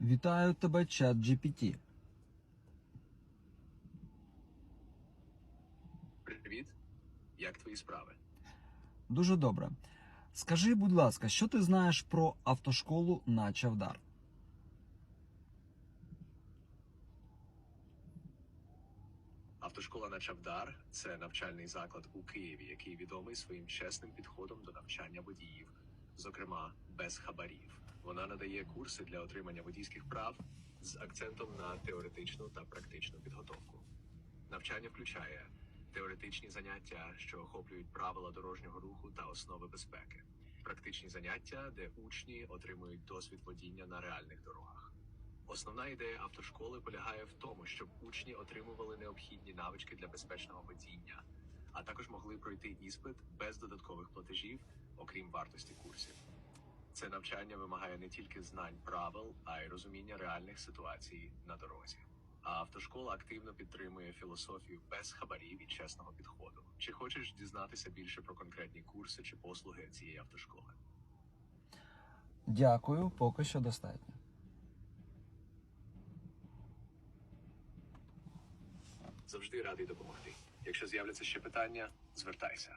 Вітаю тебе, чат GPT. Привіт, як твої справи? Дуже добре. Скажи, будь ласка, що ти знаєш про автошколу на Чавдар? Автошкола на Чавдар це навчальний заклад у Києві, який відомий своїм чесним підходом до навчання водіїв, зокрема без хабарів. Вона надає курси для отримання водійських прав з акцентом на теоретичну та практичну підготовку. Навчання включає теоретичні заняття, що охоплюють правила дорожнього руху та основи безпеки, практичні заняття, де учні отримують досвід водіння на реальних дорогах. Основна ідея автошколи полягає в тому, щоб учні отримували необхідні навички для безпечного водіння, а також могли пройти іспит без додаткових платежів, окрім вартості курсів. Це навчання вимагає не тільки знань правил, а й розуміння реальних ситуацій на дорозі. А автошкола активно підтримує філософію без хабарів і чесного підходу. Чи хочеш дізнатися більше про конкретні курси чи послуги цієї автошколи? Дякую, поки що достатньо. Завжди радий допомогти. Якщо з'являться ще питання, звертайся.